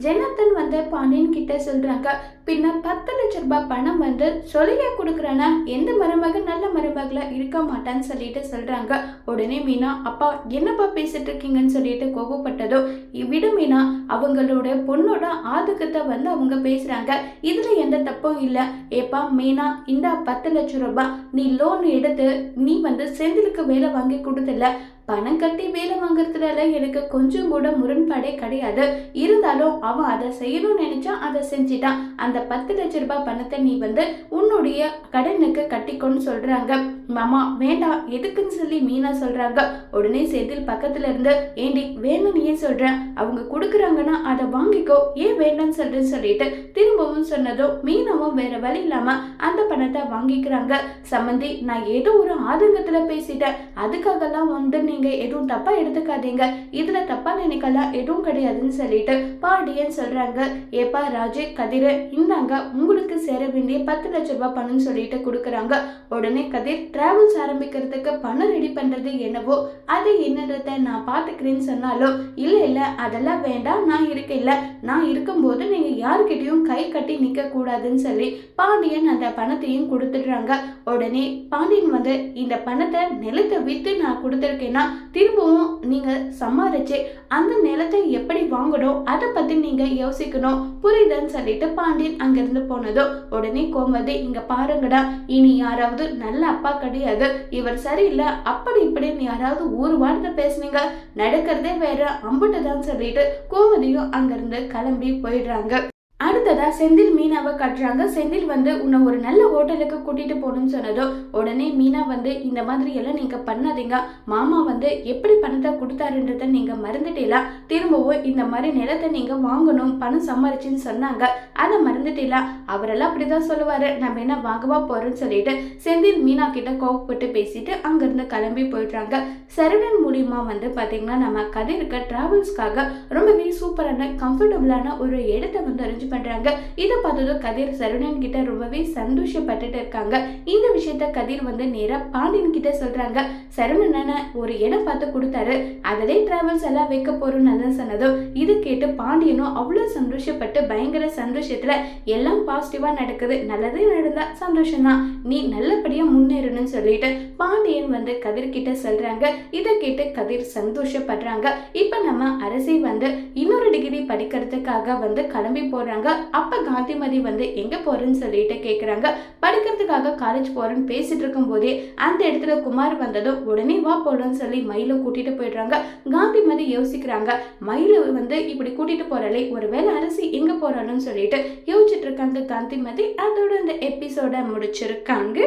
ஜெனத்தன் வந்து பாண்டியன் கிட்ட சொல்றாங்க பின்ன பத்து லட்ச ரூபாய் பணம் வந்து சொல்லியா கொடுக்குறேன்னா எந்த மருமகன் நல்ல மருமகளா இருக்க மாட்டான்னு சொல்லிட்டு சொல்றாங்க. உடனே மீனா அப்பா என்னப்பா பேசிட்டு இருக்கீங்கன்னு சொல்லிட்டு கோபப்பட்டதோ விடு மீனா அவங்களோட பொண்ணோட ஆதுக்கத்தை வந்து அவங்க பேசுறாங்க. இதுல எந்த தப்பும் இல்லை. ஏப்பா மீனா இந்த பத்து லட்சம் ரூபாய் நீ லோன் எடுத்து நீ வந்து செந்திலுக்கு வேலை வாங்கி கொடுத்துல பணம் கட்டி வேலை வாங்குறதுல எனக்கு கொஞ்சம் கூட முரண்பாடே கிடையாது. இருந்தாலும் அவன் அதை செய்யணும்னு நினைச்சா அதை செஞ்சிட்டான் அந்த பத்து லட்ச ரூபாய் பணத்தை நீ வந்து உன்னுடைய கடனுக்கு கட்டிக்கொன்னு சொல்றாங்க. மாமா வேண்டாம் எதுக்குன்னு சொல்லி மீனா சொல்றாங்க. உடனே செந்தில் பக்கத்துல இருந்து ஏண்டி வேணும்னு ஏன் சொல்றேன். அவங்க கொடுக்குறாங்கன்னா அதை வாங்கிக்கோ. ஏன் வேண்டாம்னு சொல்றேன்னு சொல்லிட்டு திரும்பவும் சொன்னதும் மீனாவும் வேற வழி இல்லாம அந்த பணத்தை வாங்கிக்கிறாங்க. சம்மந்தி நான் ஏதோ ஒரு ஆதங்கத்துல பேசிட்டேன். அதுக்காகலாம் வந்து நீங்க எதுவும் தப்பா எடுத்துக்காதீங்க. இதுல தப்பா நினைக்கலாம் எதுவும் கிடையாதுன்னு சொல்லிட்டு பாண்டியன் சொல்றாங்க. ஏப்பா ராஜே கதிர இந்தாங்க உங்களுக்கு சேர வேண்டிய பத்து லட்ச ரூபாய் பணம் சொல்லிட்டு கொடுக்குறாங்க. உடனே கதிர் டிராவல்ஸ் ஆரம்பிக்கிறதுக்கு பணம் ரெடி பண்றது என்னவோ அது என்னன்றத நான் பாத்துக்கிறேன்னு சொன்னாலும் இல்ல இல்ல அதெல்லாம் வேண்டாம் நான் இருக்க இல்ல நான் இருக்கும்போது நீங்கள் யாருக்கிட்டையும் கை கட்டி நிற்கக்கூடாதுன்னு சொல்லி பாண்டியன் அந்த பணத்தையும் கொடுத்துடுறாங்க. உடனே பாண்டியன் வந்து இந்த பணத்தை நிலத்தை விற்று நான் கொடுத்துருக்கேன்னா திரும்பவும் நீங்கள் சம்பாதிச்சு அந்த நிலத்தை எப்படி வாங்கணும்? அதை பற்றி நீங்கள் யோசிக்கணும். புரியுதுன்னு சொல்லிட்டு பாண்டியன் அங்கேருந்து போனதோ உடனே கோமதி இங்கே பாருங்கடா இனி யாராவது நல்ல அப்பா கிடையாது. இவர் சரியில்லை. அப்படி இப்படின்னு யாராவது ஒரு வார்த்தை பேசுனீங்க. நடக்கிறதே வேற. அம்புட்டுதான் சொல்லிட்டு கோமதியும் அங்கேருந்து கிளம்பி போயிடுறாங்க. அடுத்ததா செந்தில் மீனாவை காட்டுறாங்க. செந்தில் வந்து உன்னை ஒரு நல்ல ஹோட்டலுக்கு கூட்டிட்டு போகணும்னு சொன்னதோ உடனே மீனா வந்து இந்த மாதிரி எல்லாம் நீங்க பண்ணாதீங்க. மாமா வந்து எப்படி பணத்தை கொடுத்தாருன்றத நீங்க மறந்துட்டீங்களா? திரும்பவும் இந்த மாதிரி நிலத்தை நீங்க வாங்கணும். பணம் சம்பாரிச்சுன்னு சொன்னாங்க. அதை மறந்துட்டீங்களா? அவரெல்லாம் அப்படிதான் சொல்லுவாரு. நம்ம என்ன வாங்கவா போறோம்னு சொல்லிட்டு செந்தில் மீனா கிட்ட கோவப்பட்டு பேசிட்டு அங்கிருந்து கிளம்பி போயிடுறாங்க. சரவணன் மூலியமா வந்து பாத்தீங்கன்னா நம்ம கதிர்க்க டிராவல்ஸ்க்காக ரொம்பவே சூப்பரான கம்ஃபர்டபுளான ஒரு இடத்த வந்து அரேஞ்ச் பண்றாங்க. இதை பார்த்ததும் கதிர் சரவணன் கிட்ட ரொம்பவே சந்தோஷப்பட்டுட்டு இருக்காங்க. இந்த விஷயத்த கதிர் வந்து நேரா பாண்டியன் கிட்ட சொல்றாங்க. சரவணன ஒரு இடம் பார்த்து கொடுத்தாரு. அதிலே டிராவல்ஸ் எல்லாம் வைக்க போறோம் நல்லா சொன்னதும் இது கேட்டு பாண்டியனும் அவ்வளவு சந்தோஷப்பட்டு பயங்கர சந்தோஷத்துல எல்லாம் பாசிட்டிவா நடக்குது. நல்லதே நடந்தா சந்தோஷம்தான். நீ நல்லபடியா அப்படின்னு சொல்லிட்டு பாண்டியன் வந்து கதிர் கிட்ட சொல்றாங்க. இதை கேட்டு கதிர் சந்தோஷப்படுறாங்க. இப்ப நம்ம அரசி வந்து இன்னொரு டிகிரி படிக்கிறதுக்காக வந்து கிளம்பி போறாங்க. அப்ப காந்திமதி வந்து எங்க போறேன்னு சொல்லிட்டு கேக்குறாங்க. படிக்கிறதுக்காக காலேஜ் போறேன்னு பேசிட்டு இருக்கும் போதே அந்த இடத்துல குமார் வந்ததும் உடனே வா போலன்னு சொல்லி மயில கூட்டிட்டு போயிடுறாங்க. காந்திமதி யோசிக்கிறாங்க. மயில வந்து இப்படி கூட்டிட்டு போறாளே ஒருவேளை அரசி எங்க போறாளுன்னு சொல்லிட்டு யோசிச்சுட்டு இருக்காங்க காந்திமதி. அதோட அந்த எபிசோட முடிச்சிருக்காங்க.